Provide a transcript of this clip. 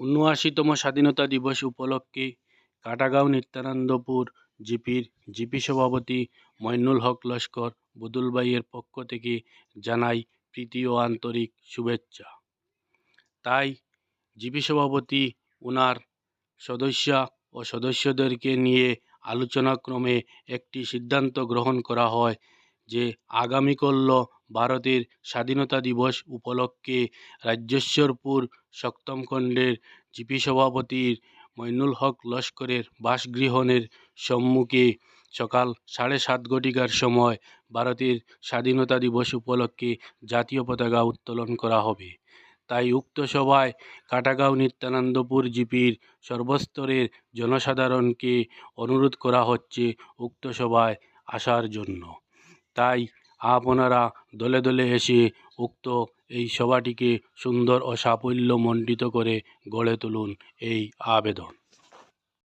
উনআশিতম স্বাধীনতা দিবস উপলক্ষে কাটাগাঁও নিত্যানন্দপুর জিপির জিপি সভাপতি মইনুল হক লস্কর বুদুল ভাইয়ের পক্ষ থেকে জানাই প্রীতি ও আন্তরিক শুভেচ্ছা। তাই জিপি সভাপতি ওনার সদস্যা ও সদস্যদেরকে নিয়ে আলোচনাক্রমে একটি সিদ্ধান্ত গ্রহণ করা হয় যে আগামীকল্য ভারতের স্বাধীনতা দিবস উপলক্ষে রাজ্যেশ্বরপুর সপ্তম খণ্ডের জিপি সভাপতির মইনুল হক লস্করের বাসগৃহনের সম্মুখে সকাল সাড়ে সাত ঘটিকার সময় ভারতের স্বাধীনতা দিবস উপলক্ষে জাতীয় পতাকা উত্তোলন করা হবে। তাই উক্ত সভায় কাটাগাঁও নিত্যানন্দপুর জিপির সর্বস্তরের জনসাধারণকে অনুরোধ করা হচ্ছে উক্ত সভায় আসার জন্য। তাই আপনারা দলে দলে এসে উক্ত এই সভাটিকে সুন্দর ও সাফল্যমণ্ডিত করে গড়ে তুলুন এই আবেদন।